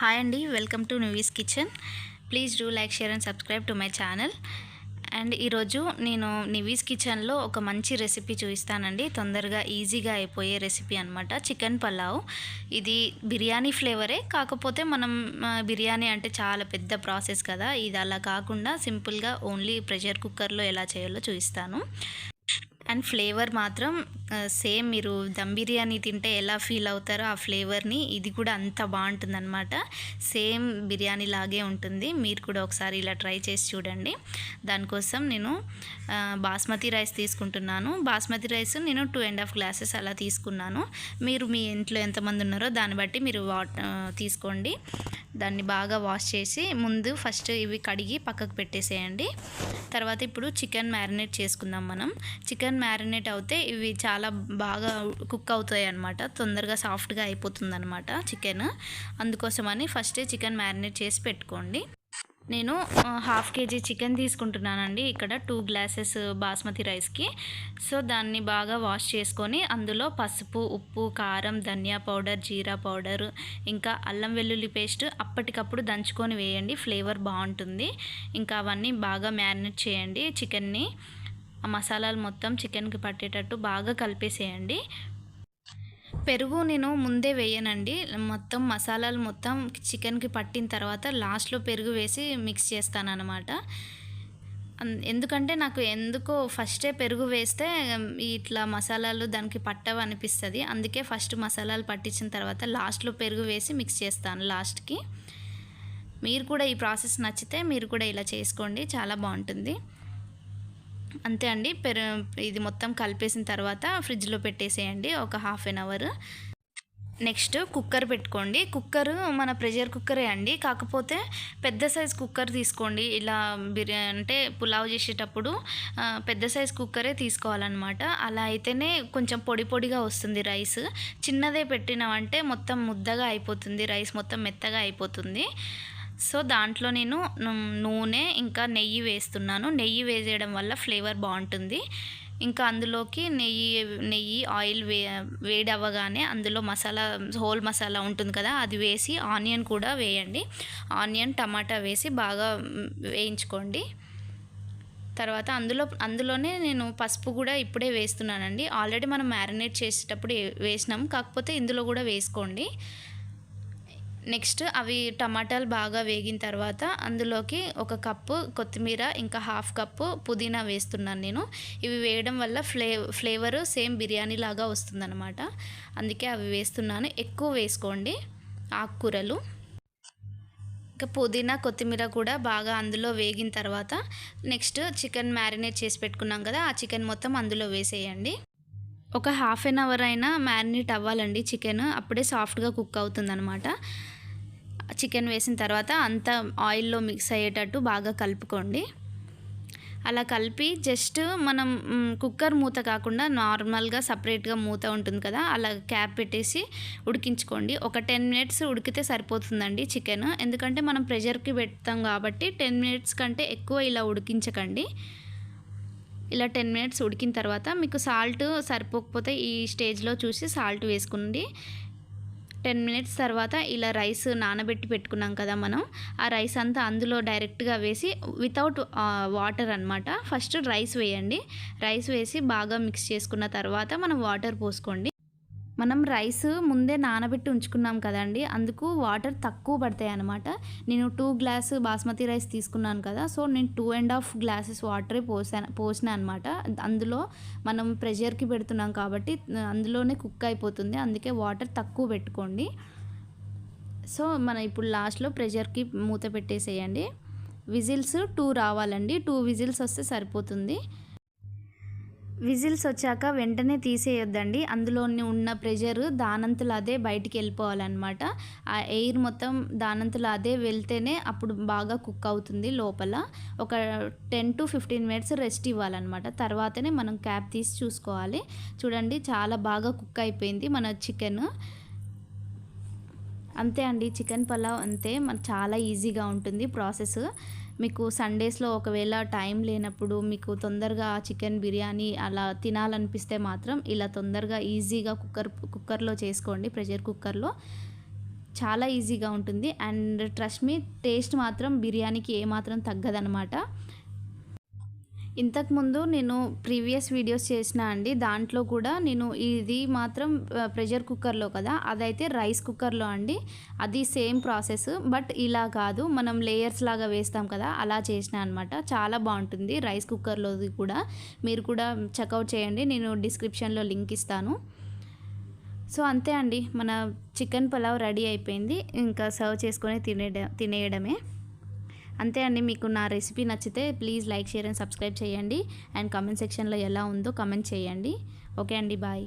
Hi అండి welcome to Nivi's kitchen please do like share and subscribe to my channel and ఈరోజు నేను నివీస్ కిచెన్లో ఒక మంచి రెసిపీ చూపిస్తానండి. తొందరగా ఈజీగా అయిపోయే రెసిపీ అనమాట చికెన్ పలావ్ ఇది బిర్యానీ ఫ్లేవరే కాకపోతే మనం బిర్యానీ అంటే చాలా పెద్ద ప్రాసెస్ కదా. ఇది అలా కాకుండా సింపుల్గా ఓన్లీ ప్రెషర్ కుక్కర్లో ఎలా చేయాలో చూపిస్తాను. అండ్ ఫ్లేవర్ మాత్రం సేమ్ మీరు దమ్ బిర్యానీ తింటే ఎలా ఫీల్ అవుతారో ఆ ఫ్లేవర్ని ఇది కూడా అంత బాగుంటుందన్నమాట. సేమ్ బిర్యానీ లాగే ఉంటుంది. మీరు కూడా ఒకసారి ఇలా ట్రై చేసి చూడండి. దానికోసం నేను బాస్మతి రైస్ తీసుకుంటున్నాను. బాస్మతి రైస్ నేను టూ అండ్ హాఫ్ గ్లాసెస్ అలా తీసుకున్నాను. మీరు మీ ఇంట్లో ఎంతమంది ఉన్నారో దాన్ని బట్టి మీరు వాట్ తీసుకోండి. దాన్ని బాగా వాష్ చేసి ముందు ఫస్ట్ ఇవి కడిగి పక్కకు పెట్టేసేయండి. తర్వాత ఇప్పుడు చికెన్ మ్యారినేట్ చేసుకుందాం మనం. చికెన్ మ్యారినేట్ అవుతే ఇవి చాలా బాగా కుక్ అవుతాయి అనమాట తొందరగా సాఫ్ట్గా అయిపోతుంది అనమాట చికెన్. అందుకోసమని ఫస్టే చికెన్ మ్యారినేట్ చేసి పెట్టుకోండి. నేను హాఫ్ కేజీ చికెన్ తీసుకుంటున్నానండి. ఇక్కడ టూ గ్లాసెస్ బాస్మతి రైస్కి. సో దాన్ని బాగా వాష్ చేసుకొని అందులో పసుపు ఉప్పు కారం ధనియా పౌడర్ జీరా పౌడర్ ఇంకా అల్లం వెల్లుల్లి పేస్ట్ అప్పటికప్పుడు దంచుకొని వేయండి. ఫ్లేవర్ బాగుంటుంది. ఇంకా అవన్నీ బాగా మ్యారినేట్ చేయండి. చికెన్ని ఆ మసాలాలు మొత్తం చికెన్కి పట్టేటట్టు బాగా కలిపేసేయండి. పెరుగు నేను ముందే వేయనండి. మొత్తం మసాలాలు మొత్తం చికెన్కి పట్టిన తర్వాత లాస్ట్లో పెరుగు వేసి మిక్స్ చేస్తాను అనమాట ఎందుకంటే నాకు ఎందుకో ఫస్టే పెరుగు వేస్తే ఇట్లా మసాలాలు దానికి పట్టవు అనిపిస్తుంది అందుకే ఫస్ట్ మసాలాలు పట్టించిన తర్వాత లాస్ట్లో పెరుగు వేసి మిక్స్ చేస్తాను లాస్ట్కి. మీరు కూడా ఈ ప్రాసెస్ నచ్చితే మీరు కూడా ఇలా చేసుకోండి. చాలా బాగుంటుంది. అంతే అండి. పెరు ఇది మొత్తం కలిపేసిన తర్వాత ఫ్రిడ్జ్లో పెట్టేసేయండి. ఒక half an hour. Next cooker పెట్టుకోండి. కుక్కర్ మన ప్రెషర్ కుక్కరే అండి. కాకపోతే పెద్ద సైజ్ కుక్కర్ తీసుకోండి. ఇలా బిర్యానీ అంటే పులావ్ చేసేటప్పుడు పెద్ద సైజ్ కుక్కరే తీసుకోవాలన్నమాట. అలా అయితేనే కొంచెం పొడి పొడిగా వస్తుంది రైస్. చిన్నదే పెట్టినామంటే మొత్తం ముద్దగా అయిపోతుంది. రైస్ మొత్తం మెత్తగా అయిపోతుంది. సో దాంట్లో నేను నూనె ఇంకా నెయ్యి వేస్తున్నాను. నెయ్యి వేసేయడం వల్ల ఫ్లేవర్ బాగుంటుంది. ఇంకా అందులోకి నెయ్యి నెయ్యి ఆయిల్ వే వేడి అవ్వగానే అందులో మసాలా హోల్ మసాలా ఉంటుంది కదా అది వేసి ఆనియన్ కూడా వేయండి. ఆనియన్ టమాటా వేసి బాగా వేయించుకోండి. తర్వాత అందులో అందులోనే నేను పసుపు కూడా ఇప్పుడే వేస్తున్నానండి. ఆల్రెడీ మనం మ్యారినేట్ చేసేటప్పుడు వేసినాం. కాకపోతే ఇందులో కూడా వేసుకోండి. నెక్స్ట్ అవి టమాటాలు బాగా వేగిన తర్వాత అందులోకి ఒక కప్పు కొత్తిమీర ఇంకా హాఫ్ కప్పు పుదీనా వేస్తున్నాను నేను. ఇవి వేయడం వల్ల ఫ్లే ఫ్లేవర్ సేమ్ బిర్యానీ లాగా వస్తుందన్నమాట. అందుకే అవి వేస్తున్నాను. ఎక్కువ వేసుకోండి ఆకుకూరలు. ఇంకా పుదీనా కొత్తిమీర కూడా బాగా అందులో వేగిన తర్వాత నెక్స్ట్ చికెన్ మ్యారినేట్ చేసి పెట్టుకున్నాం కదా ఆ చికెన్ మొత్తం అందులో వేసేయండి. ఒక హాఫ్ అన్ అవర్ అయినా మ్యారినేట్ అవ్వాలండి చికెన్. అప్పుడే సాఫ్ట్గా కుక్ అవుతుందనమాట చికెన్ వేసిన తర్వాత అంత ఆయిల్లో మిక్స్ అయ్యేటట్టు బాగా కలుపుకోండి. అలా కలిపి జస్ట్ మనం కుక్కర్ మూత కాకుండా నార్మల్గా సపరేట్గా మూత ఉంటుంది కదా అలా క్యాప్ పెట్టేసి ఉడికించుకోండి. ఒక టెన్ మినిట్స్ ఉడికితే సరిపోతుందండి చికెన్. ఎందుకంటే మనం ప్రెషర్కి పెడతాం కాబట్టి టెన్ మినిట్స్ కంటే ఎక్కువ ఇలా ఉడికించకండి. ఇలా టెన్ మినిట్స్ ఉడికిన తర్వాత మీకు సాల్ట్ సరిపోకపోతే ఈ స్టేజ్లో చూసి సాల్ట్ వేసుకోండి టెన్ మినిట్స్ తర్వాత ఇలా రైస్ నానబెట్టి పెట్టుకున్నాం కదా మనం. ఆ రైస్ అంతా అందులో డైరెక్ట్గా వేసి వితౌట్ వాటర్ అన్నమాట. ఫస్ట్ రైస్ వేయండి. రైస్ వేసి బాగా మిక్స్ చేసుకున్న తర్వాత మనం వాటర్ పోసుకోండి. మనం రైస్ ముందే నానబెట్టి ఉంచుకున్నాం కదండి అందుకు వాటర్ తక్కువ పడతాయి అన్నమాట. నేను టూ గ్లాస్ బాస్మతి రైస్ తీసుకున్నాను కదా సో నేను టూ అండ్ హాఫ్ గ్లాసెస్ వాటరే పోసాను పోసిన అనమాట అందులో మనం ప్రెషర్కి పెడుతున్నాం కాబట్టి అందులోనే కుక్ అయిపోతుంది అందుకే వాటర్ తక్కువ పెట్టుకోండి. సో మన ఇప్పుడు లాస్ట్లో ప్రెషర్కి మూత పెట్టేసేయండి. విజిల్స్ టూ రావాలండి టూ విజిల్స్ వస్తే సరిపోతుంది. విజిల్స్ వచ్చాక వెంటనే తీసేయొద్దండి. అందులో ఉన్న ప్రెషర్ దానంతులు అదే బయటికి వెళ్ళిపోవాలన్నమాట. ఆ ఎయిర్ మొత్తం దానంతులు అదే వెళ్తేనే అప్పుడు బాగా కుక్ అవుతుంది లోపల. ఒక ten to fifteen minutes rest ఇవ్వాలన్నమాట. తర్వాతనే మనం క్యాప్ తీసి చూసుకోవాలి. చూడండి చాలా బాగా కుక్ అయిపోయింది మన చికెన్. అంతే అండి. చికెన్ పలావ్ అంతే. మన చాలా ఈజీగా ఉంటుంది ప్రాసెస్. మీకు సండేస్లో ఒకవేళ టైం లేనప్పుడు మీకు తొందరగా చికెన్ బిర్యానీ అలా తినాలనిపిస్తే మాత్రం ఇలా తొందరగా ఈజీగా కుక్కర్ కుక్కర్లో చేసుకోండి. ప్రెషర్ కుక్కర్లో. చాలా ఈజీగా ఉంటుంది. అండ్ ట్రస్ట్ మీ టేస్ట్ మాత్రం బిర్యానీకి ఏమాత్రం తగ్గదనమాట. ఇంతకుముందు నేను ప్రీవియస్ వీడియోస్ చేసిన అండి దాంట్లో కూడా నేను ఇది మాత్రం ప్రెషర్ కుక్కర్లో కదా అదైతే రైస్ కుక్కర్లో అండి అది సేమ్ ప్రాసెస్ బట్ ఇలా కాదు మనం లేయర్స్ లాగా వేస్తాం కదా అలా చేసిన అనమాట చాలా బాగుంటుంది రైస్ కుక్కర్లోది కూడా మీరు కూడా చెక్అవుట్ చేయండి నేను డిస్క్రిప్షన్లో లింక్ ఇస్తాను. సో అంతే అండి మన చికెన్ పులావ్ రెడీ అయిపోయింది ఇంకా సర్వ్ చేసుకొని తినే తినేయడమే. అంతే అండి మీకు నా రెసిపీ నచ్చితే please like share and subscribe చేయండి. అండ్ కమెంట్ సెక్షన్లో ఎలా ఉందో కమెంట్ చేయండి. ఓకే అండి బాయ్.